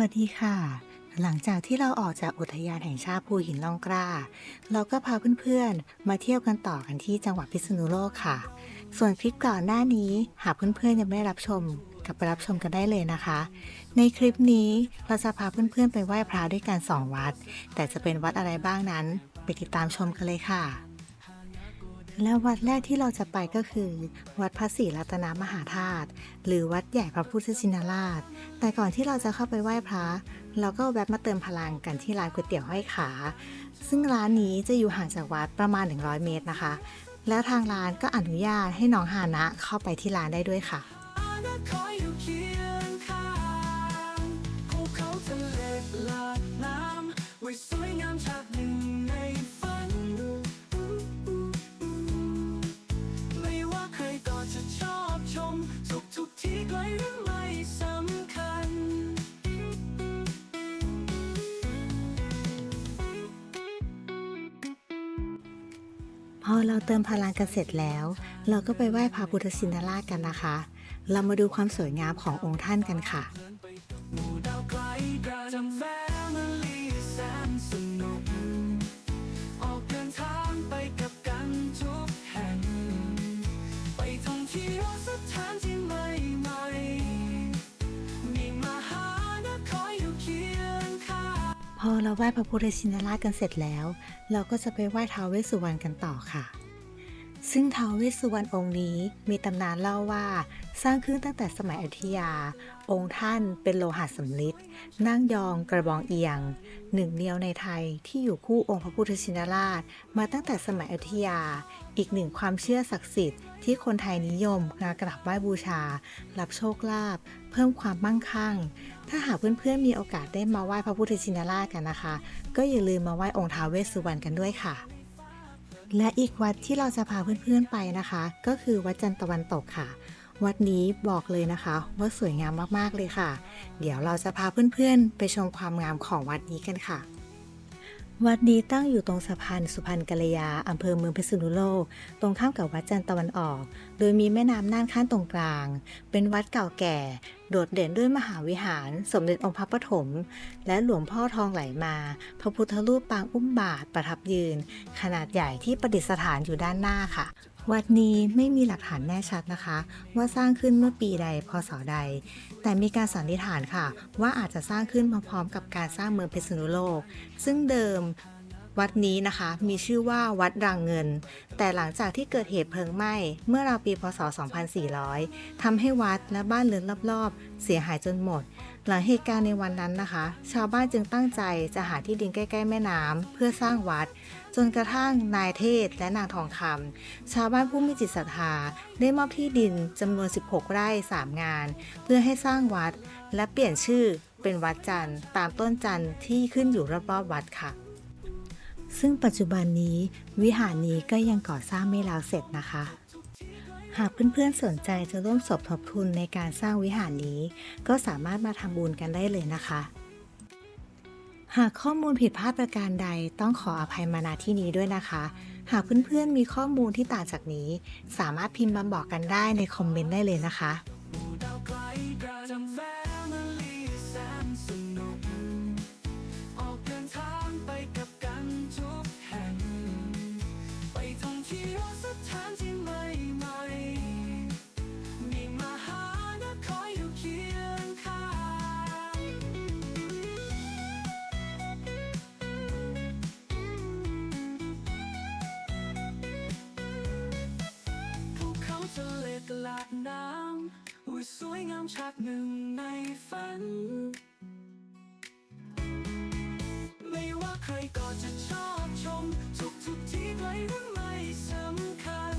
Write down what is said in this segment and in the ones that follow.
วัสดีค่ะ หลังจากที่เราออกจากอุทยานแห่งชาติภูหินล่องกล้า เราก็พาเพื่อนๆ มาเที่ยวกันต่อกันที่จังหวัดพิษณุโลกค่ะ ส่วนคลิปก่อนหน้านี้ หากเพื่อนๆยังไม่ได้รับชมกลับไปรับชมกันได้เลยนะคะ ในคลิปนี้เราจะพาเพื่อนๆ ไปไหว้พระด้วยกันสองวัด แต่จะเป็นวัดอะไรบ้างนั้น ไปติดตามชมกันเลยค่ะ และวัดแรกที่เราจะไปก็คือ วัดพระศรีรัตนมหาธาตุหรือวัดใหญ่พระพุทธชินราช แต่ก่อนที่เราจะเข้าไปไหว้พระ เราก็แวะมาเติมพลังกันที่ร้านก๋วยเตี๋ยวห้อยขา ซึ่งร้านนี้จะอยู่ห่างจากวัดประมาณ 100 เมตรนะคะ แล้วทางร้านก็อนุญาตให้น้องฮานะเข้าไปที่ร้านได้ด้วยค่ะอานะค พอเราเติมพลังกันเสร็จแล้ว เราก็ไปไหว้พระพุทธชินราชกันนะคะ เรามาดูความสวยงามขององค์ท่านกันค่ะไปกับกันทุกแห่งไปท่องเที่ยวสถาน อเราไหว้พระพุทธชินราชกันเสร็จแล้ว เราก็จะไปไหว้ท้าวเวสสุวรรณกันต่อค่ะ ซึ่งท้าวเวสสุวรรณองค์นี้มีตำนานเล่าว่าสร้างขึ้นตั้งแต่สมัยอยุธยา องค์ท่านเป็นโลหะสำริดนั่งยองกระบองเอียง หนึ่งเดียวในไทยที่อยู่คู่องค์พระพุทธชินราช มาตั้งแต่สมัยอยุธยา อีกหนึ่งความเชื่อศักดิ์สิทธิ์ที่คนไทยนิยมมากราบไหว้บูชา รับโชคลาภเพิ่มความมั่งคั่ง ถ้าหากเพื่อนๆมีโอกาสได้มาไหว้พระพุทธชินราชกันนะคะ ก็อย่าลืมมาไหว้องค์ท้าวเวสสุวรรณกันด้วยค่ะ และอีกวัดที่เราจะพาเพื่อนๆไปนะคะ ก็คือวัดจันทร์ตะวันตกค่ะ วัดนี้บอกเลยนะคะว่าสวยงามมากๆเลยค่ะ เดี๋ยวเราจะพาเพื่อนๆไปชมความงามของวัดนี้กันค่ะ วัดนี้ตั้งอยู่ตรงสะพานสุพรรณกัลยาอำเภอเมืองพิษณุโลก ตรงข้ามกับวัดจันทร์ตะวันออก โดยมีแม่น้ำน่านขั้นตรงกลาง เป็นวัดเก่าแก่ โดดเด่นด้วยมหาวิหาร สมเด็จองค์พระปฐม และหลวงพ่อทองไหลมา พระพุทธรูปปางอุ้มบาทประทับยืน ขนาดใหญ่ที่ประดิษฐานอยู่ด้านหน้าค่ะ วัดนี้ไม่มีหลักฐานแน่ชัดนะคะ ว่าสร้างขึ้นเมื่อปีใดพศใด แต่มีการสันนิษฐานค่ะ ว่าอาจจะสร้างขึ้นพร้อมๆกับการสร้างเมืองพิษณุโลก ซึ่งเดิมวัดนี้นะคะมีชื่อว่าวัดรังเงิน แต่หลังจากที่เกิดเหตุเพลิงไหม้เมื่อราวปีพศ 2400ทำให้วัดและบ้านเรือนรอบๆ เสียหายจนหมด หลังเหตุการณ์ในวันนั้นนะคะ ชาวบ้านจึงตั้งใจจะหาที่ดินใกล้ ๆ แม่น้ำเพื่อสร้างวัด จนกระทั่งนายเทศและนางทองคำชาวบ้านผู้มีจิตศรัทธา ได้มอบที่ดินจำนวน 16 ไร่ 3 งาน เพื่อให้สร้างวัด และเปลี่ยนชื่อเป็นวัดจันทร์ตามต้นจันทร์ที่ขึ้นอยู่รอบๆวัดค่ะ ซึ่งปัจจุบันนี้วิหารนี้ก็ยังก่อสร้างไม่แล้วเสร็จนะคะ หากเพื่อนๆสนใจจะร่วมสมทบทุนในการสร้างวิหารนี้ ก็สามารถมาทำบุญกันได้เลยนะคะ หากข้อมูลผิดพลาดประการใดต้องขออภัยมาณที่นี้ด้วยนะคะ หากเพื่อนๆมีข้อมูลที่ต่างจากนี้ สามารถพิมพ์มาบอกกันได้ในคอมเมนต์ได้เลยนะคะไกลกระจำแฟมิลี่แสนสนุกออกเดินทางไปกับกันทุกแห่งไปท่องเที่ยว สวยงฉากหนึ่งในฝัน ไม่ว่าใครก็จะชอบชม ทุกทุกที่ไกลหรือไม่สำคัญ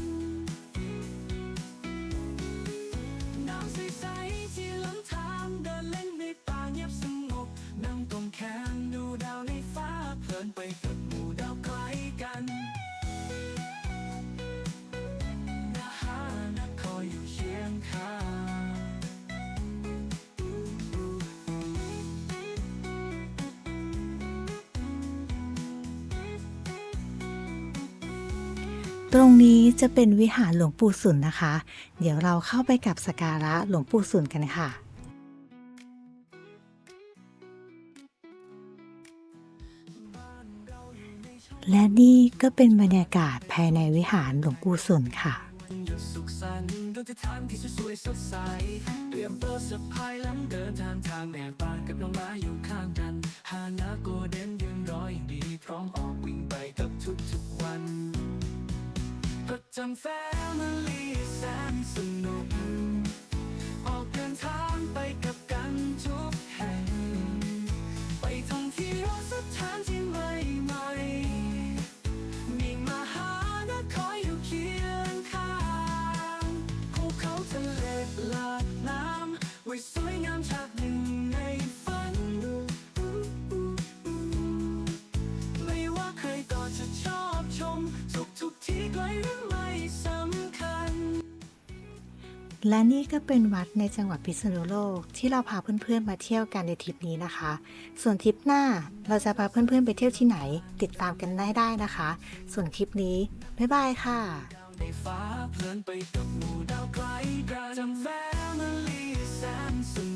น้ำใสๆที่ล้นทางเดินเล่นในป่าเงียบสงบนั่งตรงแขนดูดาวในฟ้าเพลินไปกับ ตรงนี้จะเป็นวิหารหลวงปู่สุนนะคะ เดี๋ยวเราเข้าไปกับสการะหลวงปู่สุนกันค่ะและนี่ก็เป็นบรรยากาศภายในวิหารหลวงปู่สุนค่ะ หานาโกเด้นยืนรออย่างดีพร้อมออกวิ่งไปกับ ประจำแฟมิลี่แสนสนุก และนี่ก็เป็นวัดในจังหวัดพิษณุโลก ที่เราพาเพื่อนๆมาเที่ยวกันในทริปนี้นะคะ ส่วนทริปหน้าเราจะพาเพื่อนๆไปเที่ยวที่ไหน ติดตามกันได้ได้นะคะ ส่วนคลิปนี้ บ๊ายบายค่ะในฟ้าเพลินไปกับหมู่ดาวไกลกระจำแฟมิลี่แสนสนุ